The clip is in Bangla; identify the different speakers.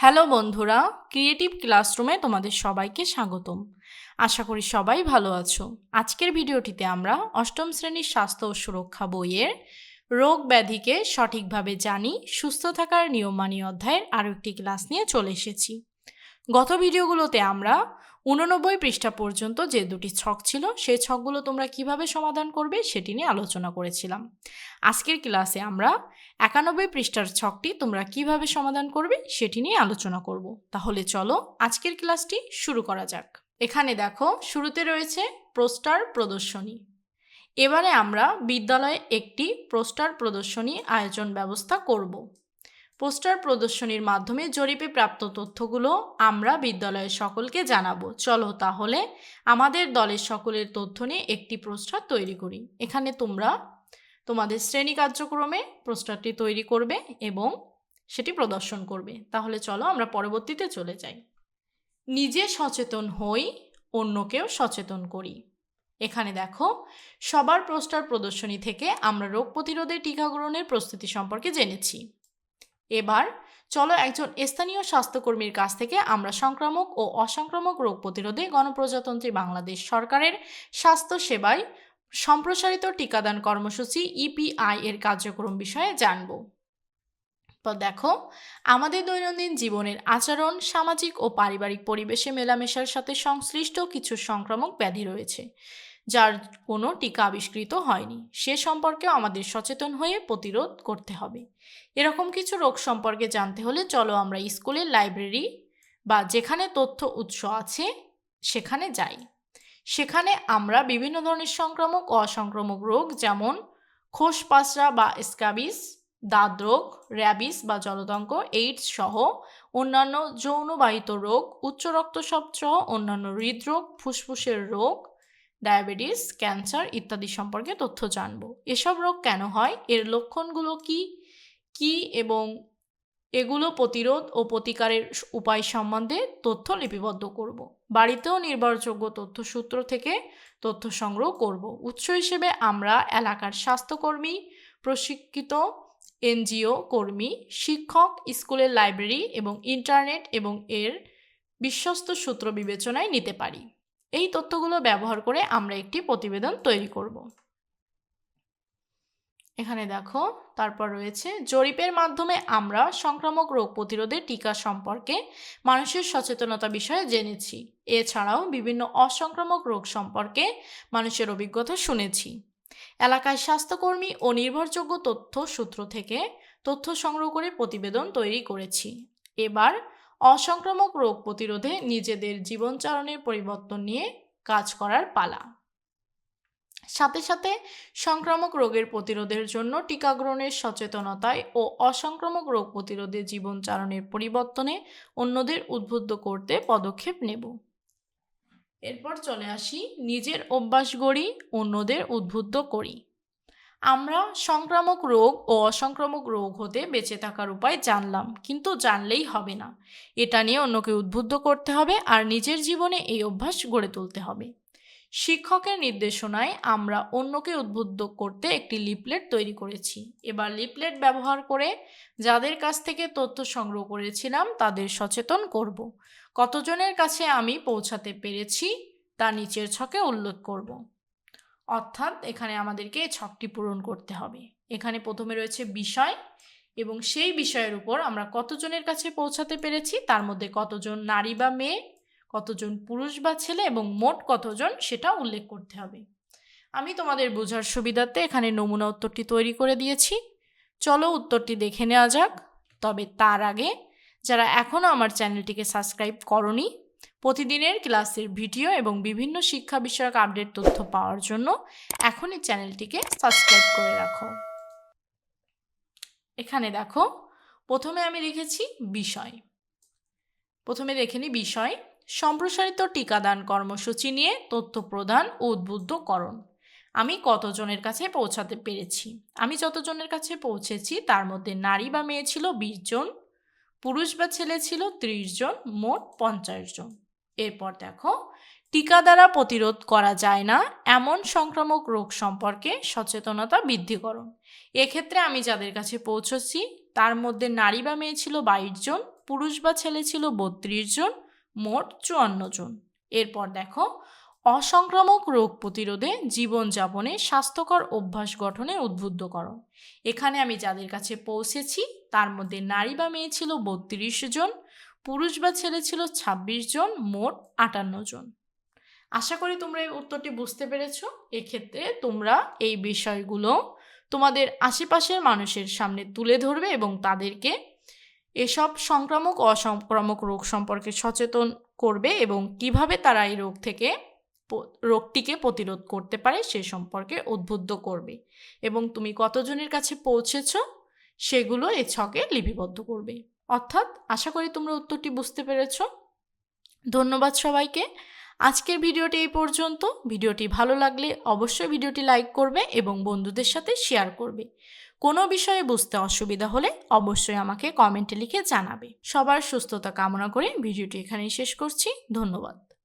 Speaker 1: হ্যালো বন্ধুরা ক্রিয়েটিভ ক্লাসরুমে তোমাদের সবাইকে স্বাগতম। আশা করি সবাই ভালো আছো। আজকের ভিডিওটিতে আমরা অষ্টম শ্রেণির স্বাস্থ্য ও সুরক্ষা বইয়ের রোগ ব্যাধিকে সঠিকভাবে জানি, সুস্থ থাকার নিয়ম মানি অধ্যায়ের আরও একটি ক্লাস নিয়ে চলে এসেছি। গত ভিডিওগুলোতে আমরা উননব্বই পৃষ্ঠা পর্যন্ত যে দুটি ছক ছিল, সেই ছকগুলো তোমরা কীভাবে সমাধান করবে সেটি নিয়ে আলোচনা করেছিলাম। আজকের ক্লাসে আমরা একানব্বই পৃষ্ঠার ছকটি তোমরা কীভাবে সমাধান করবে সেটি নিয়ে আলোচনা করব। তাহলে চলো আজকের ক্লাসটি শুরু করা যাক। এখানে দেখো, শুরুতে রয়েছে পোস্টার প্রদর্শনী। এবারে আমরা বিদ্যালয়ে একটি পোস্টার প্রদর্শনী আয়োজন ব্যবস্থা করব। পোস্টার প্রদর্শনীর মাধ্যমে জরিপে প্রাপ্ত তথ্যগুলো আমরা বিদ্যালয়ের সকলকে জানাব। চলো তাহলে আমাদের দলের সকলের তথ্য নিয়ে একটি পোস্টার তৈরি করি। এখানে তোমরা তোমাদের শ্রেণি কার্যক্রমে পোস্টারটি তৈরি করবে এবং সেটি প্রদর্শন করবে। তাহলে চলো আমরা পরবর্তীতে চলে যাই। নিজে সচেতন হই, অন্যকেও সচেতন করি। এখানে দেখো, সবার পোস্টার প্রদর্শনী থেকে আমরা রোগ প্রতিরোধে টিকা গ্রহণের প্রস্তুতি সম্পর্কে জেনেছি। এবার চলো একজন স্থানীয় স্বাস্থ্যকর্মীর কাছ থেকে আমরা সংক্রামক ও অসংক্রামক রোগ প্রতিরোধে গণপ্রজাতন্ত্রী বাংলাদেশ সরকারের স্বাস্থ্য সেবায় সম্প্রসারিত টিকাদান কর্মসূচি ইপিআই এর কার্যক্রম বিষয়ে জানব। তো দেখো, আমাদের দৈনন্দিন জীবনের আচরণ, সামাজিক ও পারিবারিক পরিবেশে মেলামেশার সাথে সংশ্লিষ্ট কিছু সংক্রামক ব্যাধি রয়েছে। যার কোনো টিকা আবিষ্কৃত হয়নি। সে সম্পর্কেও আমাদের সচেতন হয়ে প্রতিরোধ করতে হবে। এরকম কিছু রোগ সম্পর্কে জানতে হলে চলো আমরা স্কুলের লাইব্রেরি বা যেখানে তথ্য উৎস আছে, সেখানে যাই। সেখানে আমরা বিভিন্ন ধরনের সংক্রামক ও অসংক্রামক রোগ যেমন খোসপাসরা বা স্ক্যাবিস দাঁত রোগ, র্যাবিস বা জলদঙ্ক, এইডস সহ অন্যান্য যৌনবাহিত রোগ, উচ্চ রক্তচাপ সহ অন্যান্য হৃদরোগ, ফুসফুসের রোগ ডায়াবেটিস, ক্যান্সার ইত্যাদি সম্পর্কে তথ্য জানব। এসব রোগ কেন হয়? এর লক্ষণগুলো কি? কি এবং এগুলো প্রতিরোধ ও প্রতিকারের উপায় সম্বন্ধে তথ্য লিপিবদ্ধ করব। বাড়িতেও নির্ভরযোগ্য তথ্যসূত্র থেকে তথ্য সংগ্রহ করব। উৎস হিসেবে আমরা এলাকার স্বাস্থ্যকর্মী, প্রশিক্ষিত, এনজিও কর্মী, শিক্ষক, স্কুলের লাইব্রেরি এবং ইন্টারনেট এবং এর বিশ্বস্ত সূত্র বিবেচনায় নিতে পারি। এই তথ্যগুলো ব্যবহার করে আমরা একটি প্রতিবেদন তৈরি করব। এখানে দেখো, তারপর রয়েছে, জরিপের মাধ্যমে আমরা সংক্রামক রোগ প্রতিরোধে টিকা সম্পর্কে মানুষের সচেতনতা বিষয়ে জেনেছি। এছাড়াও বিভিন্ন অসংক্রামক রোগ সম্পর্কে মানুষের অভিজ্ঞতা শুনেছি। এলাকায় স্বাস্থ্যকর্মী ও নির্ভরযোগ্য তথ্য সূত্র থেকে তথ্য সংগ্রহ করে প্রতিবেদন তৈরি করেছি। এবার অসংক্রামক রোগ প্রতিরোধে নিজেদের জীবনচারণের পরিবর্তন নিয়ে কাজ করার পালা। সাথে সাথে সংক্রামক রোগের প্রতিরোধের জন্য টিকা গ্রহণের সচেতনতায় ও অসংক্রামক রোগ প্রতিরোধে জীবনচারণের পরিবর্তনে অন্যদের উদ্বুদ্ধ করতে পদক্ষেপ নেব। এরপর চলে আসি নিজের অভ্যাস গড়ি, অন্যদের উদ্বুদ্ধ করি। আমরা সংক্রামক রোগ ও অসংক্রামক রোগ হতে বেঁচে থাকার উপায় জানলাম, কিন্তু জানলেই হবে না। এটা নিয়ে অন্যকে উদ্বুদ্ধ করতে হবে আর নিজের জীবনে এই অভ্যাস গড়ে তুলতে হবে। শিক্ষকের নির্দেশনায় আমরা অন্যকে উদ্বুদ্ধ করতে একটি লিপলেট তৈরি করেছি। এবার লিপলেট ব্যবহার করে যাদের কাছ থেকে তথ্য সংগ্রহ করেছিলাম তাদের সচেতন করব। কতজনের কাছে আমি পৌঁছাতে পেরেছি তা নিচের ছকে উল্লেখ করব। অর্থাৎ এখানে আমাদেরকে ছকটি পূরণ করতে হবে। এখানে প্রথমে রয়েছে বিষয় এবং সেই বিষয়ের উপর আমরা কতজনের কাছে পৌঁছাতে পেরেছি, তার মধ্যে কতজন নারী বা মেয়ে, কতজন পুরুষ বা ছেলে এবং মোট কতজন সেটা উল্লেখ করতে হবে। আমি তোমাদের বোঝার সুবিধার্থে এখানে নমুনা উত্তরটি তৈরি করে দিয়েছি। চলো উত্তরটি দেখে নেওয়া যাক। তবে তার আগে যারা এখনও আমার চ্যানেলটিকে সাবস্ক্রাইব করনি প্রতিদিনের ক্লাসের ভিডিও এবং বিভিন্ন শিক্ষা বিষয়ক আপডেট তথ্য পাওয়ার জন্য এখনই চ্যানেলটিকে সাবস্ক্রাইব করে রাখো। এখানে দেখো, প্রথমে আমি লিখেছি বিষয়। প্রথমে দেখে নিই বিষয়, সম্প্রসারিত টিকাদান কর্মসূচি নিয়ে তথ্য প্রদান ও উদ্বুদ্ধকরণ। আমি কতজনের কাছে পৌঁছাতে পেরেছি? আমি যতজনের কাছে পৌঁছেছি, তার মধ্যে নারী বা মেয়ে ছিল বিশ জন। পুরুষ বা ছেলে ছিল ত্রিশ জন, মোট পঞ্চাশ জন। এরপর দেখো, টিকা দ্বারা প্রতিরোধ করা যায় না, এমন সংক্রামক রোগ সম্পর্কে সচেতনতা বৃদ্ধিকরণ এক্ষেত্রে আমি যাদের কাছে পৌঁছেছি তার মধ্যে নারী বা মেয়ে ছিল বাইশ জন, পুরুষ বা ছেলে ছিল বত্রিশ জন, মোট চুয়ান্ন জন। এরপর দেখো অসংক্রামক রোগ প্রতিরোধে জীবনযাপনে স্বাস্থ্যকর অভ্যাস গঠনে উদ্বুদ্ধ করো। এখানে আমি যাদের কাছে পৌঁছেছি, তার মধ্যে নারী বা মেয়ে ছিল বত্রিশ জন, পুরুষ বা ছেলে ছিল ২৬ জন, মোট আটান্ন জন। আশা করি তোমরা এই উত্তরটি বুঝতে পেরেছ। এক্ষেত্রে তোমরা এই বিষয়গুলো তোমাদের আশেপাশের মানুষের সামনে তুলে ধরবে এবং তাদেরকে এসব সংক্রামক, অসংক্রামক রোগ সম্পর্কে সচেতন করবে এবং কীভাবে তারা এই রোগ থেকে রোগটিকে প্রতিরোধ করতে পারে সে সম্পর্কে উদ্বুদ্ধ করবে। এবং তুমি কতজনের কাছে পৌঁছেছ, সেগুলো এ ছকে লিপিবদ্ধ করবে। অর্থাৎ আশা করি তোমরা উত্তরটি বুঝতে পেরেছ। ধন্যবাদ সবাইকে। আজকের ভিডিওটি এই পর্যন্ত। ভিডিওটি ভালো লাগলে অবশ্যই ভিডিওটি লাইক করবে এবং বন্ধুদের সাথে শেয়ার করবে। কোনো বিষয়ে বুঝতে অসুবিধা হলে অবশ্যই আমাকে কমেন্টে লিখে জানাবে। সবার সুস্থতা কামনা করে ভিডিওটি এখানেই শেষ করছি। ধন্যবাদ।